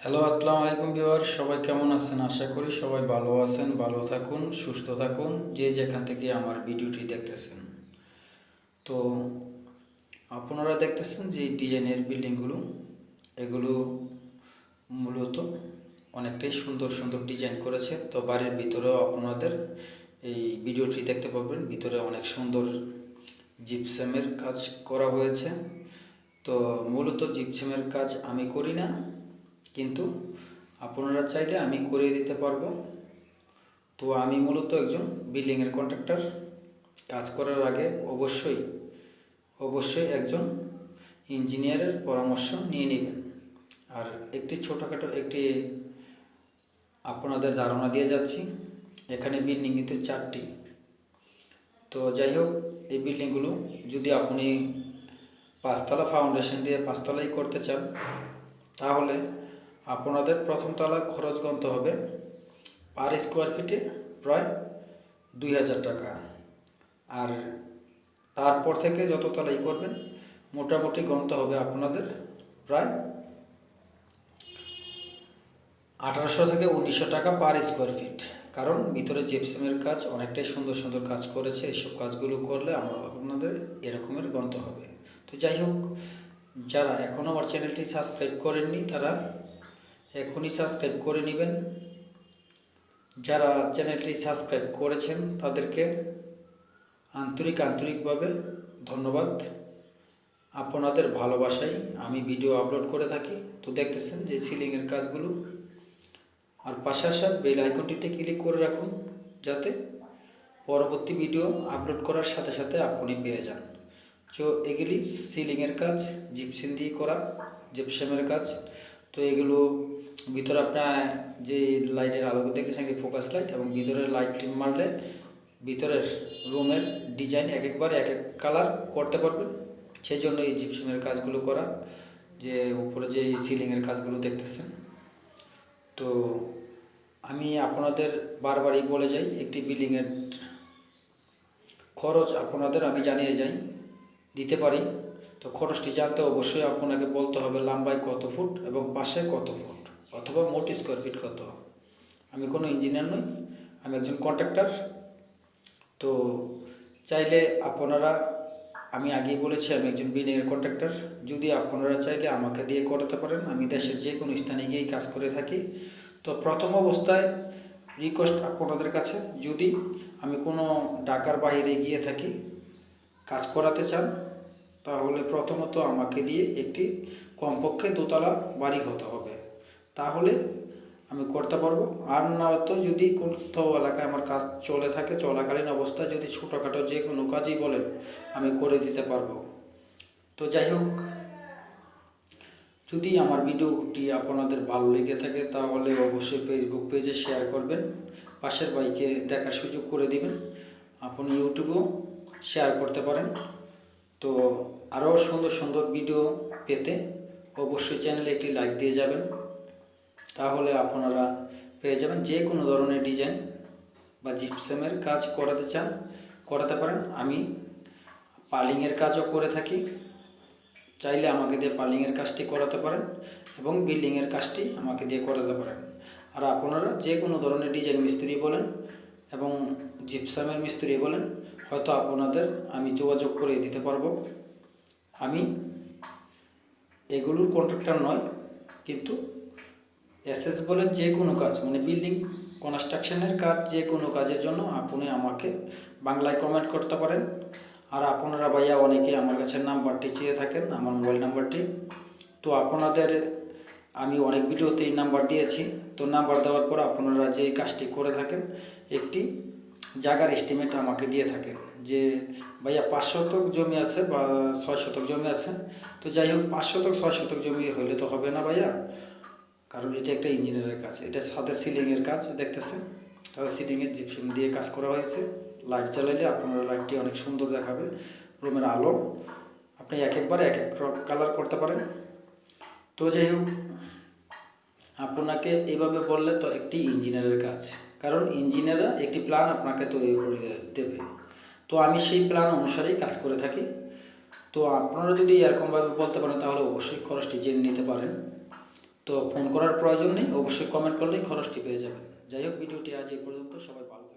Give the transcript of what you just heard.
Hello আসসালামু আলাইকুম beware সবাই কেমন আছেন? আশা করি সবাই ভালো আছেন, ভালো থাকুন, সুস্থ থাকুন, যে যেখান থেকে আমার ভিডিওটি দেখতেছেন। তো, আপনারা দেখতেছেন যে ডিজাইনের বিল্ডিংগুলো, এগুলো মূলত অনেকটাই সুন্দর সুন্দর ডিজাইন করেছে। তো, বাড়ির ভিতরেও আপনাদের এই ভিডিওটি দেখতে পাবেন ভিতরে অনেক সুন্দর জিপসামের কাজ করা হয়েছে। তো, মূলত জিপসামের কাজ আমি করি না। কিন্তু আপনারা চাইলে আমি করিয়ে দিতে পারব। তো আমি মূলত একজন বিল্ডিংয়ের কন্ট্রাক্টর কাজ করার আগে অবশ্যই অবশ্যই একজন ইঞ্জিনিয়ারের পরামর্শ নিয়ে নেবেন। আর একটি ছোটোখাটো একটি আপনাদের ধারণা দিয়ে যাচ্ছি, এখানে বিল্ডিং কিন্তু চারটি। তো যাই হোক, এই বিল্ডিংগুলো যদি আপনি পাঁচতলা ফাউন্ডেশন দিয়ে পাঁচতলাই করতে চান, তাহলে আপনাদের প্রথম তলা খরচ গন্ত হবে পার স্কোয়ার ফিটে প্রায় দুই হাজার টাকা। আর তারপর থেকে যত তলাই করবেন, মোটামুটি গন্ত হবে আপনাদের প্রায় আঠারোশো থেকে উনিশশো টাকা পার স্কোয়ার ফিট কারণ ভিতরে জিপসামের কাজ অনেকটাই সুন্দর সুন্দর কাজ করেছে এইসব কাজগুলো করলে আমরা আপনাদের এরকমের গন্ত হবে। তো যাই হোক, যারা এখনও আমার চ্যানেলটি সাবস্ক্রাইব করেননি, তারা এখনই সাবস্ক্রাইব করে নেবেন। যারা চ্যানেলটি সাবস্ক্রাইব করেছেন, তাদেরকে আন্তরিক, আন্তরিকভাবে ধন্যবাদ। আপনাদের ভালোবাসায় আমি ভিডিও আপলোড করে থাকি। তো দেখতেছেন যে সিলিংয়ের কাজগুলো। আর পাশাপাশি বেল আইকনটিতে ক্লিক করে রাখুন, যাতে পরবর্তী ভিডিও আপলোড করার সাথে সাথে আপনি পেয়ে যান। তো এগুলি সিলিংয়ের কাজ জিপসিন দিয়ে করা জিপসামের কাজ। তো এগুলো ভিতরে আপনার যে লাইটের আলোকে দেখতেছেন ফোকাস লাইট এবং ভিতরের লাইট মারলে ভিতরের রুমের ডিজাইন এক একবার এক এক কালার করতে পারবেন। সেই জন্য এই জিপসামের কাজগুলো করা, যে উপরে যে সিলিংয়ের কাজগুলো দেখতেছেন। তো আমি আপনাদের বারবারই বলে যাই, একটি বিল্ডিংয়ের খরচ আপনাদের আমি জানিয়ে যাই, দিতে পারি। তো খরচটি জানতে অবশ্যই আপনাকে বলতে হবে লম্বায় কত ফুট এবং পাশে কত ফুট অথবা মোট স্কোয়ার ফিট কত। আমি কোনো ইঞ্জিনিয়ার নই, আমি একজন কন্ট্রাক্টর তো চাইলে আপনারা, আমি আগেই বলেছি আমি একজন বিল্ডিংয়ের কন্ট্রাক্টর যদি আপনারা চাইলে আমাকে দিয়ে করাতে পারেন, আমি দেশের যে কোনো স্থানে গিয়েই কাজ করে থাকি। তো প্রথম অবস্থায় রিকোয়েস্ট আপনাদের কাছে, যদি আমি কোনো ঢাকার বাইরে গিয়ে থাকি, কাজ করাতে চান তাহলে প্রথমত আমাকে দিয়ে একটি কমপক্ষে দোতলা বাড়ি হতে হবে। তাহলে আমি করতে পারব। আর না তো যদি কোথাও এলাকায় আমার কাজ চলে থাকে, চলাকালীন অবস্থায় যদি ছোটোখাটো যে কোনো কাজই বলেন, আমি করে দিতে পারব। তো যাই হোক, যদি আমার ভিডিওটি আপনাদের ভালো লেগে থাকে, তাহলে অবশ্যই ফেসবুক পেজে শেয়ার করবেন। পাশের বাইকে দেখার সুযোগ করে দিবেন। আপনি ইউটিউবেও শেয়ার করতে পারেন। তো আরও সুন্দর সুন্দর ভিডিও পেতে অবশ্যই চ্যানেলে একটি লাইক দিয়ে যাবেন। তাহলে আপনারা পেয়ে যাবেন যে কোনো ধরনের ডিজাইন বা জিপসামের কাজ করাতে চান, করাতে পারেন। আমি পালিংয়ের কাজও করে থাকি। চাইলে আমাকে দিয়ে পালিংয়ের কাজটি করাতে পারেন এবং বিল্ডিংয়ের কাজটি আমাকে দিয়ে করাতে পারেন। আর আপনারা যে কোনো ধরনের ডিজাইন মিস্ত্রি বলেন এবং জিপসামের মিস্ত্রি বলেন, হয়তো আপনাদের আমি যোগাযোগ করে দিতে পারব। আমি এগুলোর কন্ট্রাক্টর নয়, কিন্তু এসএস বলে যে কোনো কাজ মানে বিল্ডিং কনস্ট্রাকশনের কাজ যে কোনো কাজের জন্য আপনি আমাকে বাংলায় কমেন্ট করতে পারেন। আর আপনারা ভাইয়া অনেকে আমার কাছে নাম্বারটি চেয়ে থাকেন, আমার মোবাইল নাম্বারটি তো আপনাদের আমি অনেক ভিডিওতে এই নাম্বার দিয়েছি। তো নাম্বার দেওয়ার পর আপনারা যে কাজটি করে থাকেন, একটি জায়গার এস্টিমেট আমাকে দিয়ে থাকেন যে, ভাইয়া, পাঁচ শতক জমি আছে বা ছয় শতক জমি আছে? তো যাই হোক, পাঁচ শতক, ছয় শতক জমি হইলে তো হবে না ভাইয়া। কারণ এটা একটা ইঞ্জিনিয়ারের কাজ, এটা সাদের সিলিংয়ের কাজ, দেখতেছেন? তাদের সিলিংয়ের জিপসিম দিয়ে কাজ করা হয়েছে। লাইট জ্বালাইলে আপনার লাইটটি অনেক সুন্দর দেখাবে, রুমের আলো। আপনি এক একবার এক এক কালার করতে পারেন। তো যাই হোক আপনাকে এভাবে বললে তো একটি ইঞ্জিনিয়ারের কাজ। কারণ ইঞ্জিনিয়াররা একটি প্ল্যান আপনাকে তৈরি করে দেবে। তো আমি সেই প্ল্যান অনুসারেই কাজ করে থাকি। তো আপনারা যদি এরকমভাবে বলতে পারেন, তাহলে অবশ্যই খরচটি জেনে নিতে পারেন। তো ফোন করার প্রয়োজন নেই, অবশ্যই কমেন্ট করলেই খরচটি পেয়ে যাবেন। যাই হোক, ভিডিওটি আজ এই পর্যন্ত। সবাই ভালো।